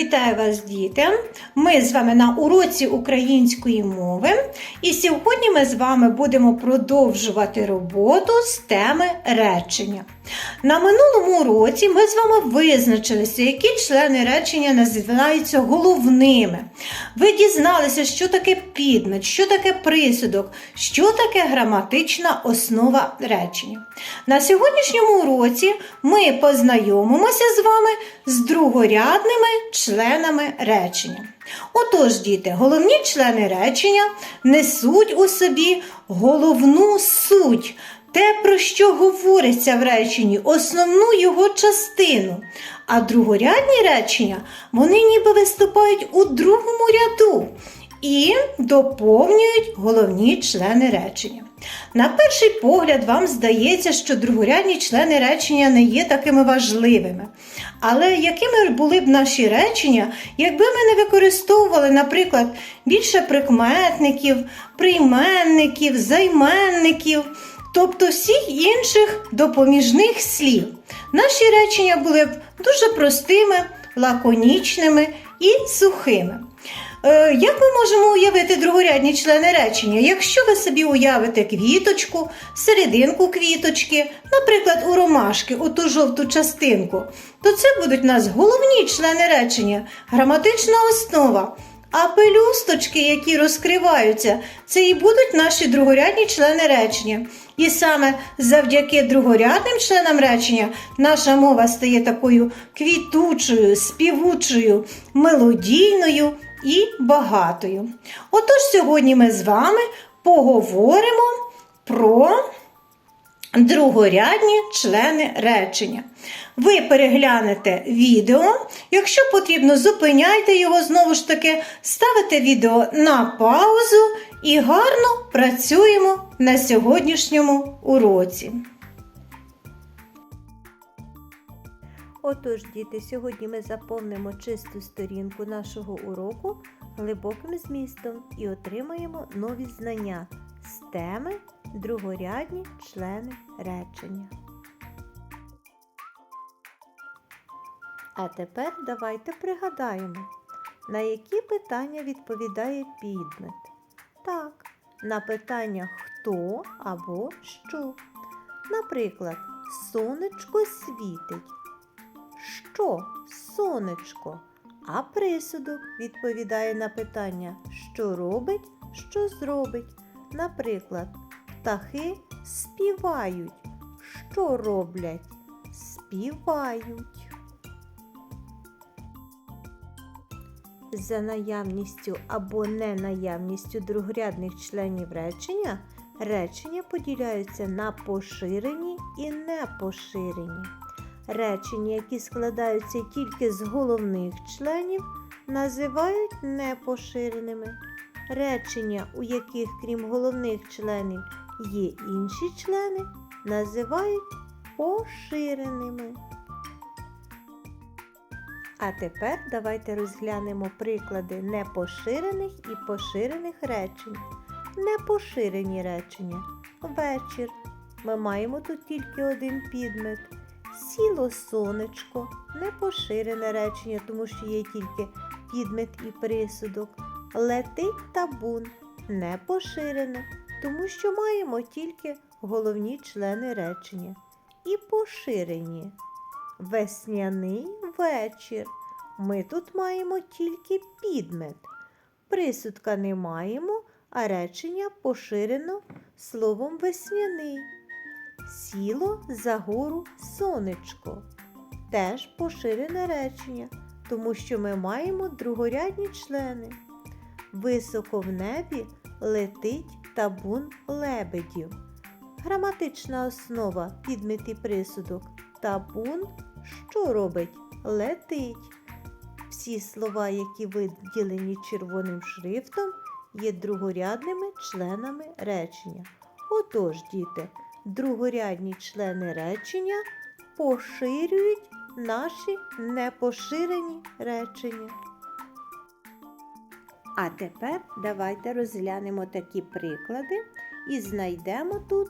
Вітаю вас, діти! Ми з вами на уроці української мови, і сьогодні ми з вами будемо продовжувати роботу з теми речення. На минулому уроці ми з вами визначилися, які члени речення називаються головними. Ви дізналися, що таке підмет, що таке присудок, що таке граматична основа речення. На сьогоднішньому уроці ми познайомимося з вами з другорядними членами речення. Отож, діти, головні члени речення несуть у собі головну суть, те, про що говориться в реченні, основну його частину. А другорядні речення вони ніби виступають у другому ряду і доповнюють головні члени речення. На перший погляд вам здається, що другорядні члени речення не є такими важливими. Але якими були б наші речення, якби ми не використовували, наприклад, більше прикметників, прийменників, займенників, тобто всіх інших допоміжних слів? Наші речення були б дуже простими, лаконічними і сухими. Е, Як ми можемо уявити другорядні члени речення? Якщо ви собі уявите квіточку, серединку квіточки, наприклад, у ромашки, оту жовту частинку, то це будуть у нас головні члени речення, граматична основа. А пелюсточки, які розкриваються, це і будуть наші другорядні члени речення. І саме завдяки другорядним членам речення наша мова стає такою квітучою, співучою, мелодійною і багатою. Отож, сьогодні ми з вами поговоримо про другорядні члени речення. Ви переглянете відео. Якщо потрібно, зупиняйте його знову ж таки, ставите відео на паузу і гарно працюємо на сьогоднішньому уроці. Отож, діти, сьогодні ми заповнимо чисту сторінку нашого уроку глибоким змістом і отримаємо нові знання з теми другорядні члени речення. А тепер давайте пригадаємо, на які питання відповідає підмет. Так, на питання хто або що. Наприклад, сонечко світить. Що сонечко? А присудок відповідає на питання, що робить, що зробить. Наприклад, птахи співають. Що роблять? Співають. За наявністю або ненаявністю другорядних членів речення речення поділяються на поширені і непоширені. Речення, які складаються тільки з головних членів, називають непоширеними. Речення, у яких, крім головних членів, є інші члени, називають поширеними. А тепер давайте розглянемо приклади непоширених і поширених речень. Непоширені речення. Вечір. Ми маємо тут тільки один підмет. Сіло сонечко непоширене речення, тому що є тільки підмет і присудок. Летить табун непоширене, тому що маємо тільки головні члени речення. І поширені. Весняний вечір. Ми тут маємо тільки підмет. Присудка не маємо, а речення поширено словом весняний. Сіло за гору сонечко. Теж поширене речення, тому що ми маємо другорядні члени. Високо в небі летить табун лебедів. Граматична основа підмет і присудок. Табун що робить? Летить. Всі слова, які виділені червоним шрифтом, є другорядними членами речення. Отож, діти, другорядні члени речення поширюють наші непоширені речення. А тепер давайте розглянемо такі приклади і знайдемо тут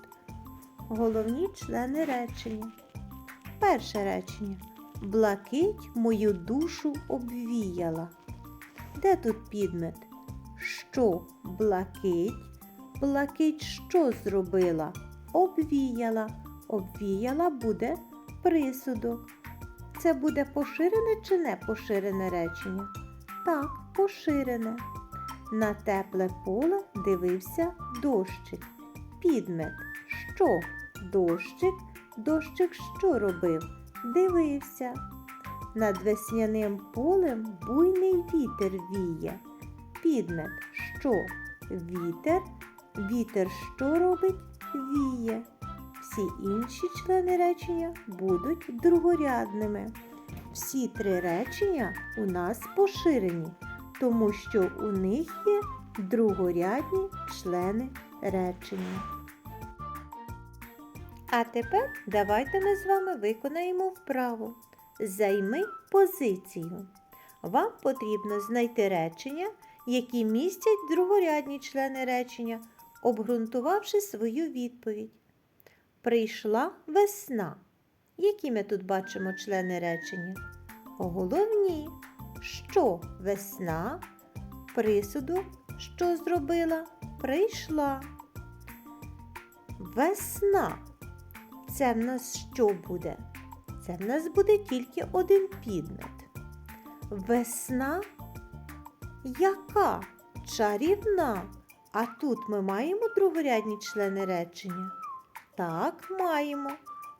головні члени речення. Перше речення. блакить мою душу обвіяла. Де тут підмет? Що блакить? Блакить що зробила? Обвіяла. Обвіяла буде присудок. Це буде поширене чи не поширене речення? Так, поширене. На тепле поле дивився дощик. Підмет. Що? Дощик? Дощик що робив? Дивився. Над весняним полем буйний вітер віє. Підмет. Що? Вітер. Вітер що робить? Віє. Всі інші члени речення будуть другорядними. Всі три речення у нас поширені, тому що у них є другорядні члени речення. А тепер давайте ми з вами виконаємо вправу. Займи позицію. Вам потрібно знайти речення, які містять другорядні члени речення, обґрунтувавши свою відповідь. Прийшла весна. Які ми тут бачимо члени речення? Головні. Що весна? Присуду, що зробила? Прийшла. Весна. Це в нас що буде? Це в нас буде тільки один підмет. Весна яка? Чарівна. А тут ми маємо другорядні члени речення? Так, маємо.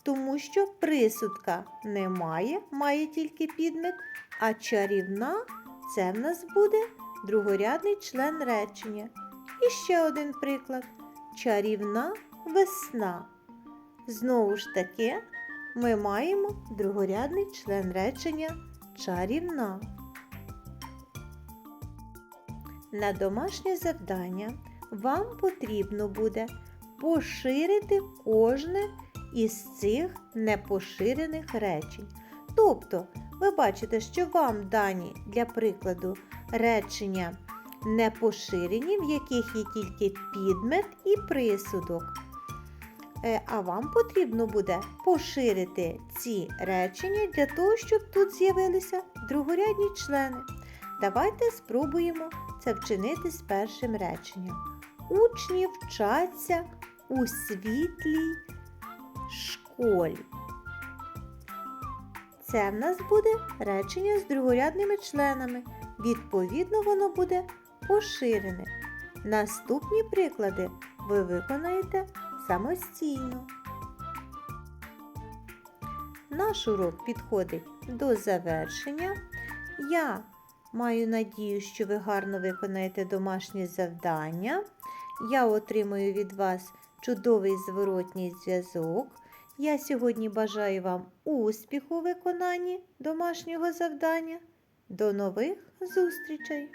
Тому що присудка немає, має тільки підмет, а чарівна це в нас буде другорядний член речення. І ще один приклад. Чарівна весна. Знову ж таки, ми маємо другорядний член речення чарівна. На домашнє завдання вам потрібно буде поширити кожне із цих непоширених речень. Тобто, ви бачите, що вам дані для прикладу речення не поширені, в яких є тільки підмет і присудок. Е, А вам потрібно буде поширити ці речення для того, щоб тут з'явилися другорядні члени. Давайте спробуємо це вчинити з першим реченням. Учні вчаться у світлій школі. Це в нас буде речення з другорядними членами. Відповідно, воно буде поширене. Наступні приклади ви виконаєте самостійно. Наш урок підходить до завершення. Я маю надію, що ви гарно виконаєте домашнє завдання. Я отримую від вас чудовий зворотній зв'язок. Я сьогодні бажаю вам успіху у виконанні домашнього завдання. До нових зустрічей!